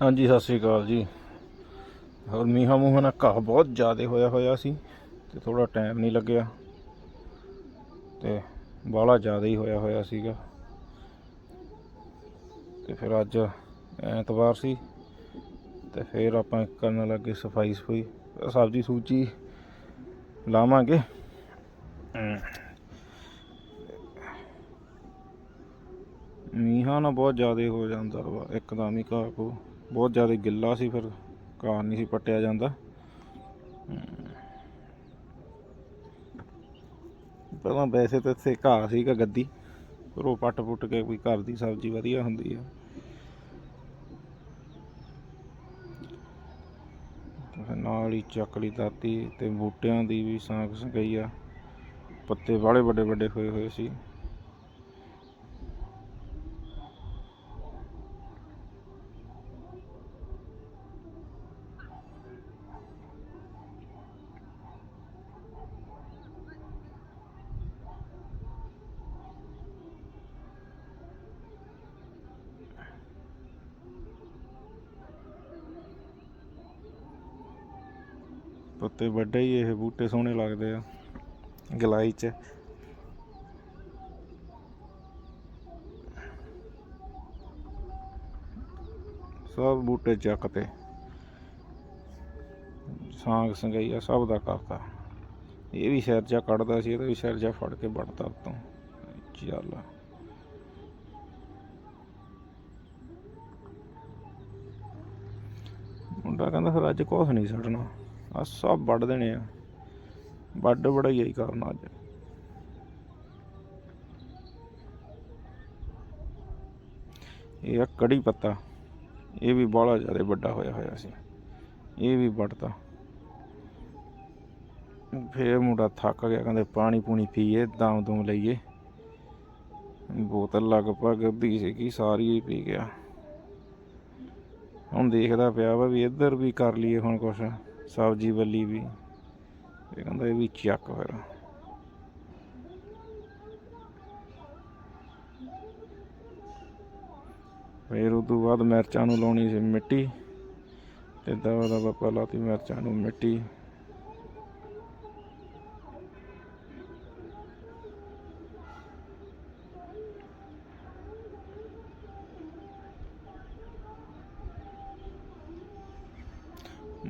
ਹਾਂਜੀ ਸਤਿ ਸ੍ਰੀ ਅਕਾਲ ਜੀ। ਹੋਰ ਮੀਂਹਾਂ ਮੂੰਹਾਂ ਨਾਲ ਘਾਹ ਬਹੁਤ ਜ਼ਿਆਦਾ ਹੋਇਆ ਹੋਇਆ ਸੀ ਤੇ ਥੋੜਾ ਟਾਈਮ ਨਹੀਂ ਲੱਗਿਆ ਤੇ ਬਾਹਲਾ ਜ਼ਿਆਦਾ ਹੀ ਹੋਇਆ ਹੋਇਆ ਸੀਗਾ। ਤੇ ਫਿਰ ਅੱਜ ਐਤਵਾਰ ਸੀ ਤੇ ਫਿਰ ਆਪਾਂ ਕਰਨ ਲੱਗੇ ਸਫ਼ਾਈ ਸਫ਼ਾਈ। ਸਬਜ਼ੀ ਸੂਚੀ ਲਾਵਾਂਗੇ। ਅਮ ਮੀਂਹਾਂ ਨਾਲ ਬਹੁਤ ਜ਼ਿਆਦਾ ਹੋ ਜਾਂਦਾ ਵਾ ਇੱਕਦਮ ਹੀ ਘਾਹ ਕੋ ਬਹੁਤ ਜ਼ਿਆਦਾ ਗਿੱਲਾ ਸੀ ਫਿਰ, ਘਾਹ ਨਹੀਂ ਸੀ ਪੱਟਿਆ ਜਾਂਦਾ। ਪਹਿਲਾਂ ਵੈਸੇ ਤਾਂ ਇੱਥੇ ਘਾਹ ਸੀਗਾ ਗੱਦੀ, ਪਰ ਉਹ ਪੱਟ ਪੁੱਟ ਕੇ ਕੋਈ ਘਰ ਦੀ ਸਬਜ਼ੀ ਵਧੀਆ ਹੁੰਦੀ ਆ। ਫਿਰ ਨਾਲ ਹੀ ਚੱਕਲੀ ਦਾਤੀ ਤੇ ਬੂਟਿਆਂ ਦੀ ਵੀ ਸਾਂਗ ਸੰਗਈ ਆ। ਪੱਤੇ ਬਾਹਲੇ ਵੱਡੇ ਵੱਡੇ ਹੋਏ ਹੋਏ ਸੀ। ਪੱਤੇ ਵੱਡੇ ਹੀ ਇਹ ਬੂਟੇ ਸੋਹਣੇ ਲੱਗਦੇ ਆ, ਗਲਾਈ ਚ। ਸਭ ਬੂਟੇ ਚੱਕ ਤੇ। ਸਾਂਗ ਸੰਗਈਆ ਸਭ ਦਾ ਕਰਤਾ ਇਹ ਵੀ ਸਿਰ ਜਾ ਕੱਢਦਾ ਸੀ ਇਹਦਾ ਵੀ ਸਿਰ ਜਾ ਫੜ ਕੇ ਵੱਢਤਾ ਉਤੋਂ। ਚੱਲ। ਮੁੰਡਾ ਕਹਿੰਦਾ, ਫਿਰ ਅੱਜ ਕੁਛ ਨਹੀਂ ਛੱਡਣਾ। ਆ ਸਭ ਵੱਢ ਦੇਣੇ ਆ। ਵੱਢ ਵੜਾਈ ਹੀ ਕਰਨਾ ਅੱਜ। ਇਹ ਆ ਕੜੀ ਪੱਤਾ। ਇਹ ਵੀ ਬਾਹਲਾ ਜ਼ਿਆਦਾ ਵੱਡਾ ਹੋਇਆ ਹੋਇਆ ਸੀ। ਇਹ ਵੀ ਵੱਢਤਾ। ਫੇਰ ਮੁੰਡਾ ਥੱਕ ਗਿਆ, ਕਹਿੰਦੇ ਪਾਣੀ ਪੂਣੀ ਪੀਏ, ਦਮ ਦਮ ਲਈਏ। ਬੋਤਲ ਲਗਭਗ ਅੱਧੀ ਸੀਗੀ, ਸਾਰੀ ਹੀ ਪੀ ਗਿਆ। ਹੁਣ ਦੇਖਦਾ ਪਿਆ ਵਾ ਵੀ ਇੱਧਰ ਵੀ ਕਰ ਲਈਏ ਹੁਣ ਕੁਛ। ਸਬਜ਼ੀ ਵੱਲੀ ਵੀ। ਇਹ ਕਹਿੰਦਾ ਇਹ ਵੀ ਚੱਕ ਫਿਰ। ਫਿਰ ਉਹ ਤੋਂ ਬਾਅਦ ਮਿਰਚਾਂ ਨੂੰ ਲਾਉਣੀ ਸੀ ਮਿੱਟੀ। ਤੇ ਦਵਾ ਦਵਾ ਪਹਿਲਾਂ ਤੀ ਮਿਰਚਾਂ ਨੂੰ ਮਿੱਟੀ।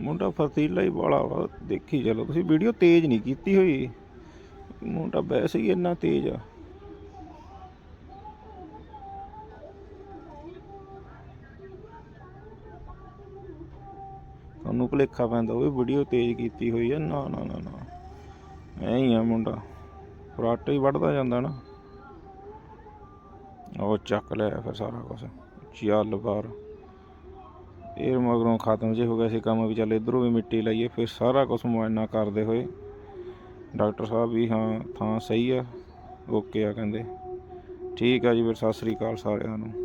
ਮੁੰਡਾ ਫਰਤੀਲਾ ਹੀ ਵਾਲਾ ਵਾ, ਦੇਖੀ ਚਲੋ ਤੁਸੀਂ ਵੀਡੀਓ ਤੇਜ਼ ਨਹੀਂ ਕੀਤੀ ਹੋਈ। ਮੁੰਡਾ ਵੈਸੇ ਹੀ ਇੰਨਾ ਤੇਜ਼ ਆ। ਤੁਹਾਨੂੰ ਭੁਲੇਖਾ ਪੈਂਦਾ, ਉਹ ਵੀਡੀਓ ਤੇਜ਼ ਕੀਤੀ ਹੋਈ ਆ। ਨਾ ਨਾ ਨਾ ਨਾ। ਐ ਹੀ ਆ ਮੁੰਡਾ। ਫਰਾਟੇ ਹੀ ਵੱਢਦਾ ਜਾਂਦਾ ਨਾ। ਉਹ ਚੱਕ ਲਿਆ ਫਿਰ ਸਾਰਾ ਕੁਝ ਚੱਲ ਬਾਹਰ। ਇਹ ਮਗਰੋਂ ਖਤਮ ਜੇ ਹੋ ਗਿਆ ਸੀ ਕੰਮ ਵੀ ਚੱਲ ਇਧਰੋਂ ਵੀ ਮਿੱਟੀ ਲਾਈਏ, ਫਿਰ ਸਾਰਾ ਕੁਝ ਮੁਆਇਨਾ ਕਰਦੇ ਹੋਏ ਡਾਕਟਰ ਸਾਹਿਬ ਵੀ ਹਾਂ, ਥਾਂ ਸਹੀ ਆ, ਓਕੇ ਆ ਕਹਿੰਦੇ। ਠੀਕ ਆ ਜੀ ਫਿਰ, ਸਤਿ ਸ੍ਰੀ ਅਕਾਲ ਸਾਰਿਆਂ ਨੂੰ।